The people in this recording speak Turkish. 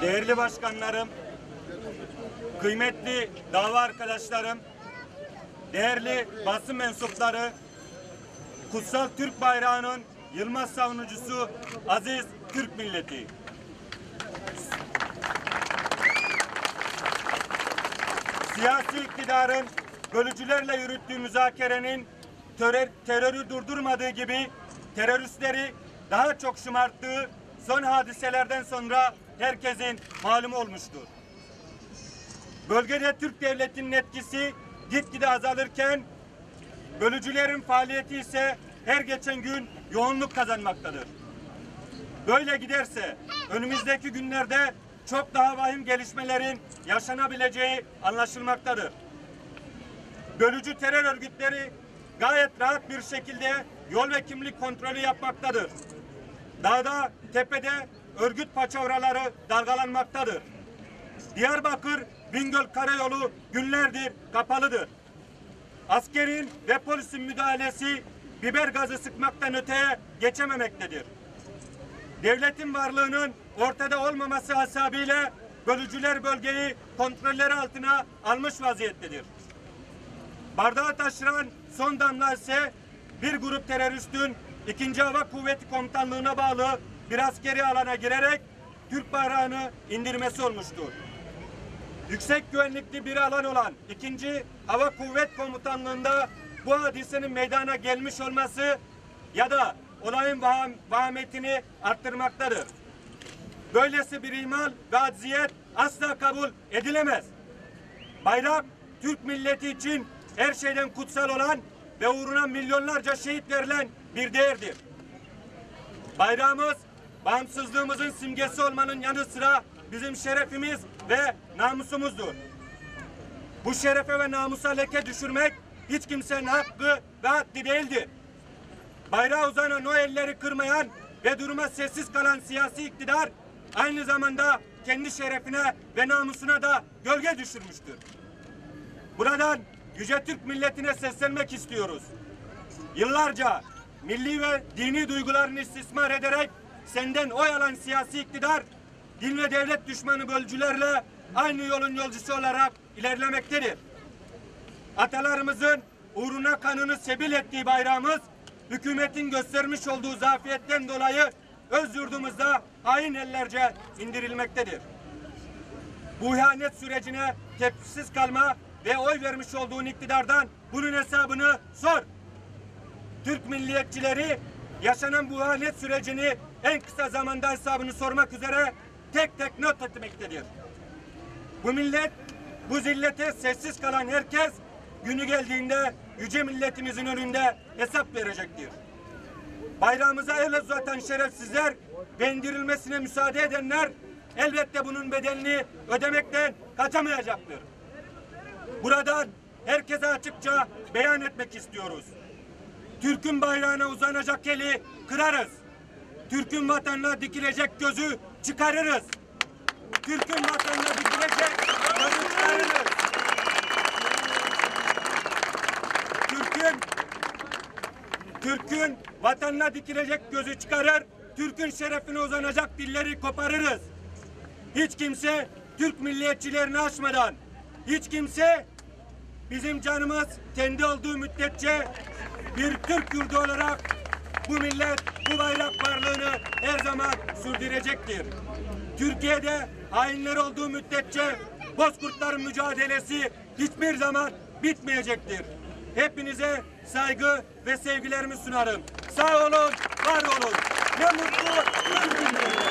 değerli başkanlarım, kıymetli dava arkadaşlarım, değerli basın mensupları, kutsal Türk bayrağının Yılmaz savunucusu aziz Türk milleti. Siyasi iktidarın bölücülerle yürüttüğü müzakerenin terör, terörü durdurmadığı gibi teröristleri daha çok şımarttığı son hadiselerden sonra herkesin malumu olmuştur. Bölgede Türk devletinin etkisi gitgide azalırken bölücülerin faaliyeti ise her geçen gün yoğunluk kazanmaktadır. Böyle giderse önümüzdeki günlerde çok daha vahim gelişmelerin yaşanabileceği anlaşılmaktadır. Bölücü terör örgütleri gayet rahat bir şekilde yol ve kimlik kontrolü yapmaktadır. Dağda, tepede örgüt paçavraları dalgalanmaktadır. Diyarbakır Bingöl Karayolu günlerdir kapalıdır. Askerin ve polisin müdahalesi biber gazı sıkmaktan öteye geçememektedir. Devletin varlığının ortada olmaması hasabıyla bölücüler bölgeyi kontrolleri altına almış vaziyettedir. Bardağı taşıran son damla ise bir grup teröristin 2. Hava Kuvveti Komutanlığı'na bağlı bir askeri alana girerek Türk bayrağını indirmesi olmuştur. Yüksek güvenlikli bir alan olan 2. Hava Kuvvet Komutanlığı'nda bu hadisenin meydana gelmiş olması ya da olayın vaham, vahametini arttırmaktadır. Böylesi bir imal ve acziyet asla kabul edilemez. Bayrak Türk milleti için her şeyden kutsal olan ve uğruna milyonlarca şehit verilen bir değerdir. Bayrağımız bağımsızlığımızın simgesi olmanın yanı sıra bizim şerefimiz ve namusumuzdur. Bu şerefe ve namusa leke düşürmek hiç kimsenin hakkı ve haddi değildir. Bayrağı uzanan o elleri kırmayan ve duruma sessiz kalan siyasi iktidar aynı zamanda kendi şerefine ve namusuna da gölge düşürmüştür. Buradan Yüce Türk milletine seslenmek istiyoruz. Yıllarca milli ve dini duygularını istismar ederek senden oy alan siyasi iktidar din ve devlet düşmanı bölücülerle aynı yolun yolcusu olarak ilerlemektedir. Atalarımızın uğruna kanını sebil ettiği bayrağımız hükümetin göstermiş olduğu zafiyetten dolayı öz yurdumuzda hain ellerce indirilmektedir. Bu ihanet sürecine tepkisiz kalma ve oy vermiş olduğun iktidardan bunun hesabını sor. Türk milliyetçileri yaşanan bu ihanet sürecini en kısa zamanda hesabını sormak üzere tek tek not etmektedir. Bu millet, bu zillete sessiz kalan herkes günü geldiğinde yüce milletimizin önünde hesap verecektir. Bayrağımıza el uzatan şerefsizler ve indirilmesine müsaade edenler elbette bunun bedelini ödemekten kaçamayacaktır. Buradan herkese açıkça beyan etmek istiyoruz. Türk'ün bayrağına uzanacak eli kırarız. Türk'ün vatanına dikilecek gözü çıkarırız. Türk'ün vatanına dikilecek gözü çıkarırız. Türk'ün Türk'ün vatanına dikilecek gözü çıkarır. Türk'ün şerefine uzanacak dilleri koparırız. Hiç kimse Türk milliyetçilerini aşmadan, hiç kimse bizim canımız kendi olduğu müddetçe bir Türk yurdu olarak bu millet bu bayrak varlığını her zaman sürdürecektir. Türkiye'de hainler olduğu müddetçe Bozkurtların mücadelesi hiçbir zaman bitmeyecektir. Hepinize saygı ve sevgilerimi sunarım. Sağ olun, var olun. Ne mutlu Türk milleti.